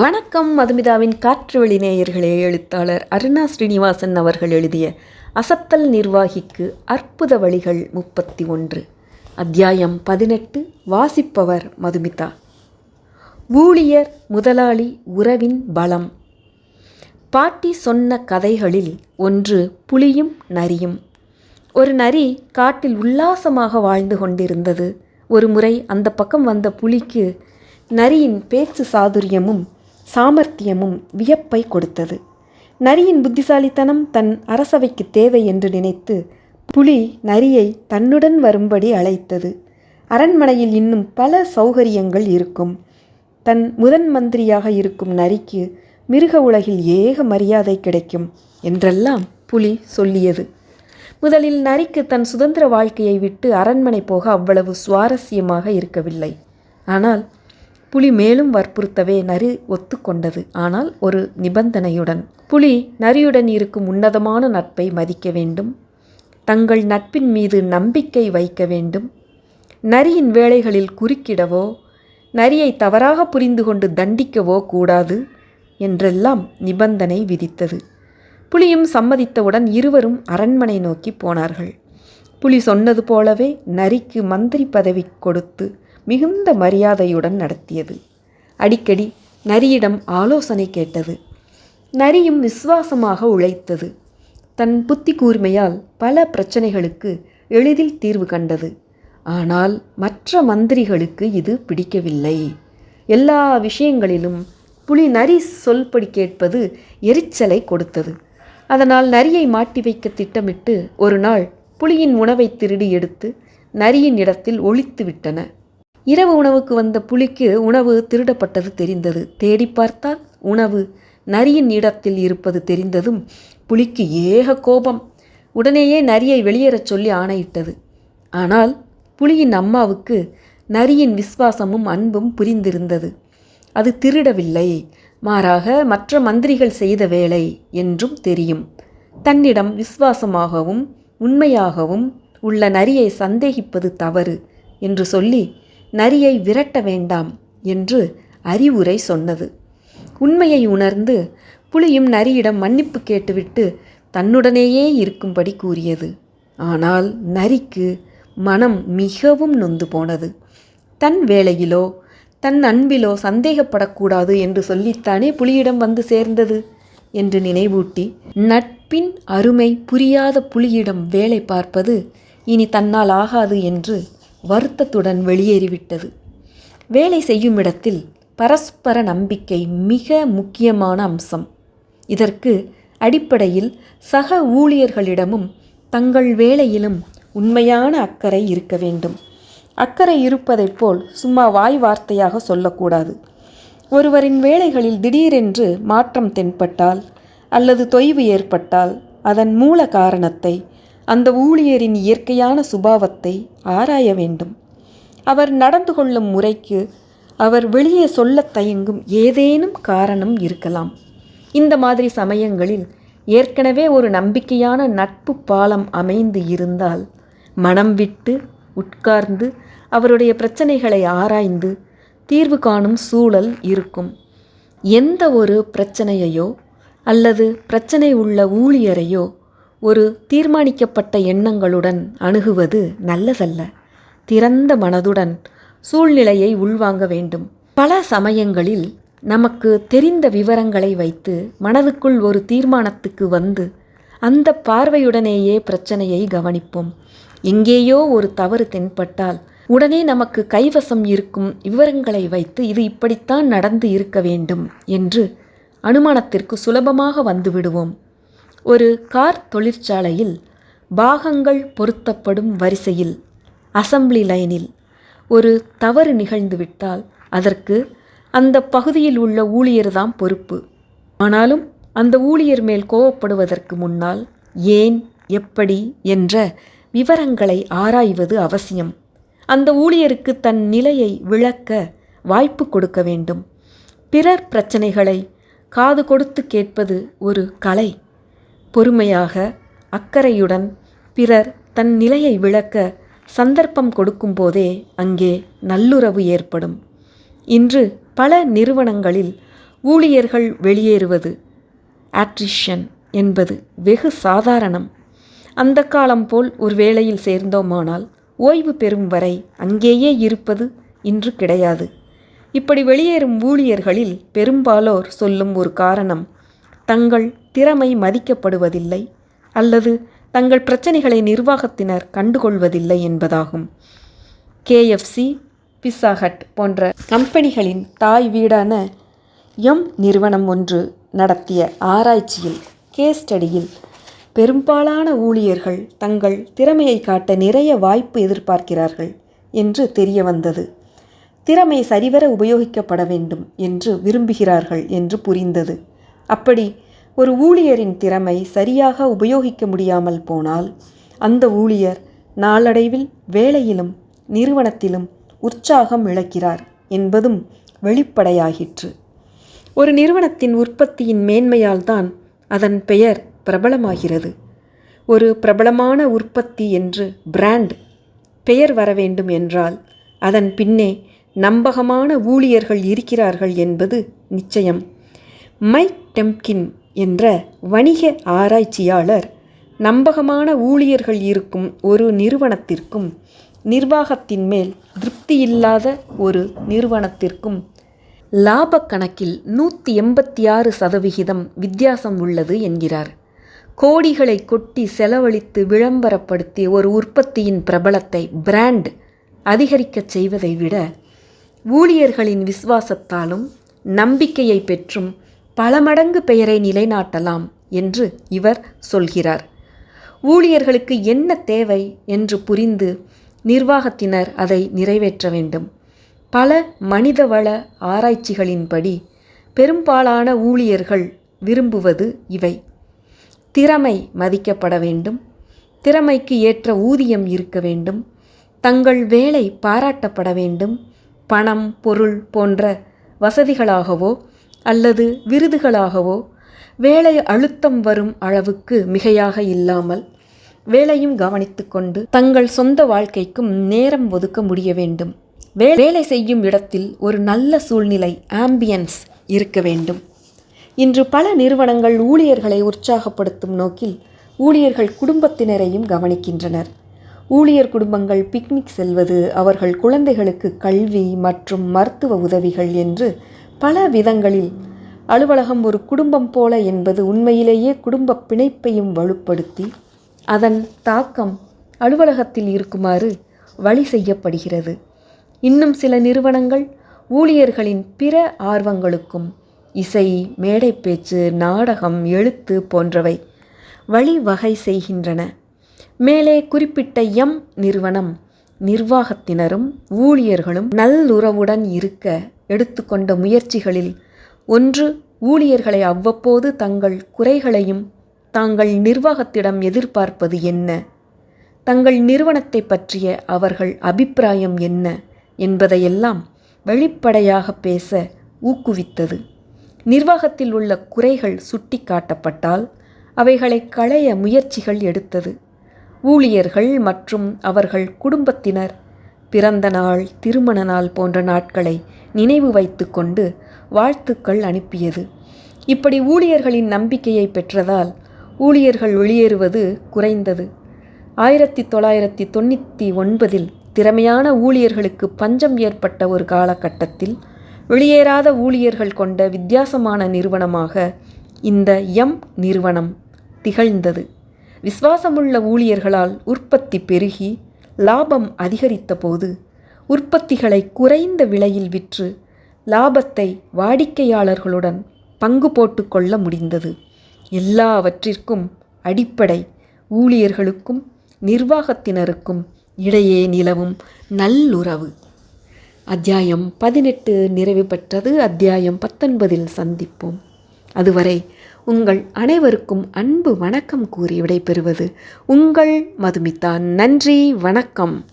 வணக்கம் மதுமிதாவின் காற்றுவெளி நேயர்களே. எழுத்தாளர் அருணா ஸ்ரீனிவாசன் அவர்கள் எழுதிய அசத்தல் நிர்வாகிக்கு அற்புத வழிகள் முப்பத்தி ஒன்று. அத்தியாயம் பதினெட்டு வாசிப்பவர் மதுமிதா. ஊழியர் முதலாளி உறவின் பலம். பாட்டி சொன்ன கதைகளில் ஒன்று புலியும் நரியும். ஒரு நரி காட்டில் உல்லாசமாக வாழ்ந்து கொண்டிருந்தது. ஒரு முறை அந்த பக்கம் வந்த புலிக்கு நரியின் பேச்சு சாதுரியமும் சாமர்த்தியமும் வியப்பை கொடுத்தது. நரியின் புத்திசாலித்தனம் தன் அரசவைக்கு தேவை என்று நினைத்து புலி நரியை தன்னுடன் வரும்படி அழைத்தது. அரண்மனையில் இன்னும் பல சௌகரியங்கள் இருக்கும். தன் முதன் மந்திரியாக இருக்கும் நரிக்கு மிருக உலகில் ஏக மரியாதை கிடைக்கும் என்றெல்லாம் புலி சொல்லியது. முதலில் நரிக்கு தன் சுதந்திர வாழ்க்கையை விட்டு அரண்மனை போக அவ்வளவு சுவாரஸ்யமாக இருக்கவில்லை. ஆனால் புலி மேலும் வற்புறுத்தவே நரி ஒத்துக்கொண்டது. ஆனால் ஒரு நிபந்தனையுடன் புலி நரியுடன் இருக்கும் உன்னதமான நட்பை மதிக்க வேண்டும். தங்கள் நட்பின் மீது நம்பிக்கை வைக்க வேண்டும். நரியின் வேலைகளில் குறுக்கிடவோ நரியை தவறாக புரிந்து கொண்டு தண்டிக்கவோ கூடாது என்றெல்லாம் நிபந்தனை விதித்தது. புலியும் சம்மதித்தவுடன் இருவரும் அரண்மனை நோக்கி போனார்கள். புலி சொன்னது போலவே நரிக்கு மந்திரி பதவி கொடுத்து மிகுந்த மரியாதையுடன் நடத்தியது. அடிக்கடி நரியிடம் ஆலோசனை கேட்டது. நரியும் விசுவாசமாக உழைத்தது. தன் புத்தி கூர்மையால் பல பிரச்சனைகளுக்கு எளிதில் தீர்வு கண்டது. ஆனால் மற்ற மந்திரிகளுக்கு இது பிடிக்கவில்லை. எல்லா விஷயங்களிலும் புலி நரி சொல்படி கேட்பது எரிச்சலை கொடுத்தது. அதனால் நரியை மாட்டி வைக்க திட்டமிட்டு ஒரு நாள் புலியின் உணவை திருடி எடுத்து நரியின் இடத்தில் ஒழித்து விட்டன. இரவு உணவுக்கு வந்த புலிக்கு உணவு திருடப்பட்டது தெரிந்தது. தேடி பார்த்தால் உணவு நரியின் இடத்தில் இருப்பது தெரிந்ததும் புலிக்கு ஏக கோபம். உடனேயே நரியை வெளியேறச் சொல்லி ஆணையிட்டது. ஆனால் புலியின் அம்மாவுக்கு நரியின் விசுவாசமும் அன்பும் புரிந்திருந்தது. அது திருடவில்லை. மாறாக மற்ற மந்திரிகள் செய்த வேலை என்றும் தெரியும். தன்னிடம் விசுவாசமாகவும் உண்மையாகவும் உள்ள நரியை சந்தேகிப்பது தவறு என்று சொல்லி நரியை விரட்ட வேண்டாம் என்று அறிவுரை சொன்னது. உண்மையை உணர்ந்து புலியும் நரியிடம் மன்னிப்பு கேட்டுவிட்டு தன்னுடனேயே இருக்கும்படி கூறியது. ஆனால் நரிக்கு மனம் மிகவும் நொந்து போனது. தன் வேலையிலோ தன் அன்பிலோ சந்தேகப்படக்கூடாது என்று சொல்லித்தானே புலியிடம் வந்து சேர்ந்தது என்று நினைவூட்டி நட்பின் அருமை புரியாத புலியிடம் வேலை பார்ப்பது இனி தன்னால் ஆகாது என்று வருத்தத்துடன் வெளியேறிவிட்டது. வேலை செய்யும் இடத்தில் பரஸ்பர நம்பிக்கை மிக முக்கியமான அம்சம். இதற்கு அடிப்படையில் சக ஊழியர்களிடமும் தங்கள் வேலையிலும் உண்மையான அக்கறை இருக்க வேண்டும். அக்கறை இருப்பதைப் போல் சும்மா வாய் வார்த்தையாக சொல்லக்கூடாது. ஒருவரின் வேலைகளில் திடீரென்று மாற்றம் தென்பட்டால் அல்லது தொய்வு ஏற்பட்டால் அதன் மூல காரணத்தை அந்த ஊழியரின் இயற்கையான சுபாவத்தை ஆராய வேண்டும். அவர் நடந்து கொள்ளும் முறைக்கு அவர் வெளியே சொல்லத் தயங்கும் ஏதேனும் காரணம் இருக்கலாம். இந்த மாதிரி சமயங்களில் ஏற்கனவே ஒரு நம்பிக்கையான நட்பு பாலம் அமைந்து இருந்தால் மனம் விட்டு உட்கார்ந்து அவருடைய பிரச்சனைகளை ஆராய்ந்து தீர்வு காணும் சூழல் இருக்கும். எந்த ஒரு பிரச்சனையையோ அல்லது பிரச்சனை உள்ள ஊழியரையோ ஒரு தீர்மானிக்கப்பட்ட எண்ணங்களுடன் அணுகுவது நல்லதல்ல. திறந்த மனதுடன் சூழ்நிலையை உள்வாங்க வேண்டும். பல சமயங்களில் நமக்கு தெரிந்த விவரங்களை வைத்து மனதுக்குள் ஒரு தீர்மானத்துக்கு வந்து அந்த பார்வையுடனேயே பிரச்சனையை கவனிப்போம். எங்கேயோ ஒரு தவறு தென்பட்டால் உடனே நமக்கு கைவசம் இருக்கும் விவரங்களை வைத்து இது இப்படித்தான் நடந்து இருக்க வேண்டும் என்று அனுமானத்திற்கு சுலபமாக வந்துவிடுவோம் ஒரு கார் தொழிற்சாலையில் பாகங்கள் பொருத்தப்படும் வரிசையில் அசம்பிளி லைனில் ஒரு தவறு நிகழ்ந்துவிட்டால் அதற்கு அந்த பகுதியில் உள்ள ஊழியர்தான் பொறுப்பு. ஆனாலும் அந்த ஊழியர் மேல் கோவப்படுவதற்கு முன்னால் ஏன் எப்படி என்ற விவரங்களை ஆராய்வது அவசியம். அந்த ஊழியருக்கு தன் நிலையை விளக்க வாய்ப்பு கொடுக்க வேண்டும். பிறர் பிரச்சனைகளை காது கொடுத்து கேட்பது ஒரு கலை. பொறுமையாக அக்கறையுடன் பிறர் தன் நிலையை விளக்க சந்தர்ப்பம் கொடுக்கும்போதே அங்கே நல்லுறவு ஏற்படும். இன்று பல நிறுவனங்களில் ஊழியர்கள் வெளியேறுவது ஆட்ரிஷன் என்பது வெகு சாதாரணம். அந்த காலம் போல் ஒரு வேளையில் சேர்ந்தோமானால் ஓய்வு பெறும் வரை அங்கேயே இருப்பது இன்று கிடையாது. இப்படி வெளியேறும் ஊழியர்களில் பெரும்பாலோர் சொல்லும் ஒரு காரணம் தங்கள் திறமை மதிக்கப்படுவதில்லை அல்லது தங்கள் பிரச்சனைகளை நிர்வாகத்தினர் கண்டுகொள்வதில்லை என்பதாகும். கேஎஃப்சி பிஸ்ஸா ஹட் போன்ற கம்பெனிகளின் தாய் வீடான எம் நிறுவனம் ஒன்று நடத்திய ஆராய்ச்சியில் கேஸ் ஸ்டடியில் பெரும்பாலான ஊழியர்கள் தங்கள் திறமையை காட்ட நிறைய வாய்ப்பு எதிர்பார்க்கிறார்கள் என்று தெரிய வந்தது திறமை சரிவர உபயோகிக்கப்பட வேண்டும் என்று விரும்புகிறார்கள் என்று புரிந்தது. அப்படி ஒரு ஊழியரின் திறமை சரியாக உபயோகிக்க முடியாமல் போனால் அந்த ஊழியர் நாளடைவில் வேலையிலும் நிறுவனத்திலும் உற்சாகம் இழக்கிறார் என்பதும் வெளிப்படையாகிற்று ஒரு நிறுவனத்தின் உற்பத்தியின் மேன்மையால்தான் அதன் பெயர் பிரபலமாகிறது. ஒரு பிரபலமான உற்பத்தி என்று பிராண்ட் பெயர் வர வேண்டும் என்றால் அதன் பின்னே நம்பகமான ஊழியர்கள் இருக்கிறார்கள் என்பது நிச்சயம். மைக் டெம்கின் என்ற வணிக ஆராய்ச்சியாளர் நம்பகமான ஊழியர்கள் இருக்கும் ஒரு நிறுவனத்திற்கும் நிர்வாகத்தின் மேல் திருப்தியில்லாத ஒரு நிறுவனத்திற்கும் லாப கணக்கில் நூற்றி எண்பத்தி ஆறு சதவிகிதம் வித்தியாசம் உள்ளது என்கிறார். கோடிகளை கொட்டி செலவழித்து விளம்பரப்படுத்தி ஒரு உற்பத்தியின் பிரபலத்தை பிராண்ட் அதிகரிக்கச் செய்வதை விட ஊழியர்களின் விசுவாசத்தாலும் நம்பிக்கையை பெற்றும் பல மடங்கு பெயரை நிலைநாட்டலாம் என்று இவர் சொல்கிறார். ஊழியர்களுக்கு என்ன தேவை என்று புரிந்து நிர்வாகத்தினர் அதை நிறைவேற்ற வேண்டும். பல மனிதவள ஆராய்ச்சிகளின்படி பெரும்பாலான ஊழியர்கள் விரும்புவது இவை. திறமை மதிக்கப்பட வேண்டும். திறமைக்கு ஏற்ற ஊதியம் இருக்க வேண்டும். தங்கள் வேலை பாராட்டப்பட வேண்டும். பணம் பொருள் போன்ற வசதிகளாகவோ அல்லது விருதுகளாகவோ வேலை அழுத்தம் வரும் அளவுக்கு மிகையாக இல்லாமல் வேலையும் கவனித்து கொண்டு தங்கள் சொந்த வாழ்க்கைக்கும் நேரம் ஒதுக்க முடிய வேண்டும். வே வேலை செய்யும் இடத்தில் ஒரு நல்ல சூழ்நிலை ஆம்பியன்ஸ் இருக்க வேண்டும். இன்று பல நிறுவனங்கள் ஊழியர்களை உற்சாகப்படுத்தும் நோக்கில் ஊழியர்கள் குடும்பத்தினரையும் கவனிக்கின்றனர். ஊழியர் குடும்பங்கள் பிக்னிக் செல்வது அவர்கள் குழந்தைகளுக்கு கல்வி மற்றும் மருத்துவ உதவிகள் என்று பல விதங்களில். அலுவலகம் ஒரு குடும்பம் போல என்பது உண்மையிலேயே குடும்ப பிணைப்பையும் வலுப்படுத்தி அதன் தாக்கம் அலுவலகத்தில் இருக்குமாறு வழி செய்யப்படுகிறது. இன்னும் சில நிறுவனங்கள் ஊழியர்களின் பிற ஆர்வங்களுக்கும் இசை மேடை பேச்சு நாடகம் எழுத்து போன்றவை வழிவகை செய்கின்றன. மேலே குறிப்பிட்ட எம் நிறுவனம் நிர்வாகத்தினரும் ஊழியர்களும் நல்லுறவுடன் இருக்க எடுத்துக்கொண்ட முயற்சிகளில் ஒன்று ஊழியர்களை அவ்வப்போது தங்கள் குறைகளையும் தாங்கள் நிர்வாகத்திடம் எதிர்பார்ப்பது என்ன? தங்கள் நிறுவனத்தை பற்றிய அவர்கள் அபிப்பிராயம் என்ன என்பதையெல்லாம் வெளிப்படையாக பேச ஊக்குவித்தது. நிர்வாகத்தில் உள்ள குறைகள் சுட்டி காட்டப்பட்டால் அவைகளை களைய முயற்சிகள் எடுத்தது. ஊழியர்கள் மற்றும் அவர்கள் குடும்பத்தினர் பிறந்த நாள் திருமண நாள் போன்ற நாட்களை நினைவு வைத்து கொண்டு வாழ்த்துக்கள் அனுப்பியது. இப்படி ஊழியர்களின் நம்பிக்கையை பெற்றதால் ஊழியர்கள் வெளியேறுவது குறைந்தது. ஆயிரத்தி தொள்ளாயிரத்தி தொண்ணூற்றி ஒன்பதில் திறமையான ஊழியர்களுக்கு பஞ்சம் ஏற்பட்ட ஒரு காலகட்டத்தில் வெளியேறாத ஊழியர்கள் கொண்ட வித்தியாசமான நிறுவனமாக இந்த எம் நிறுவனம் திகழ்ந்தது. விசுவாசமுள்ள ஊழியர்களால் உற்பத்தி பெருகி லாபம் அதிகரித்தபோது உற்பத்திகளை குறைந்த விலையில் விற்று லாபத்தை வாடிக்கையாளர்களுடன் பங்கு போட்டுக்கொள்ள முடிந்தது. எல்லாவற்றிற்கும் அடிப்படை ஊழியர்களுக்கும் நிர்வாகத்தினருக்கும் இடையே நிலவும் நல்லுறவு. அத்தியாயம் பதினெட்டு நிறைவு பெற்றது. அத்தியாயம் பத்தொன்பதில் சந்திப்போம். அதுவரை உங்கள் அனைவருக்கும் அன்பு வணக்கம் கூறி விடைபெறுவது உங்கள் மதுமிதா. நன்றி வணக்கம்.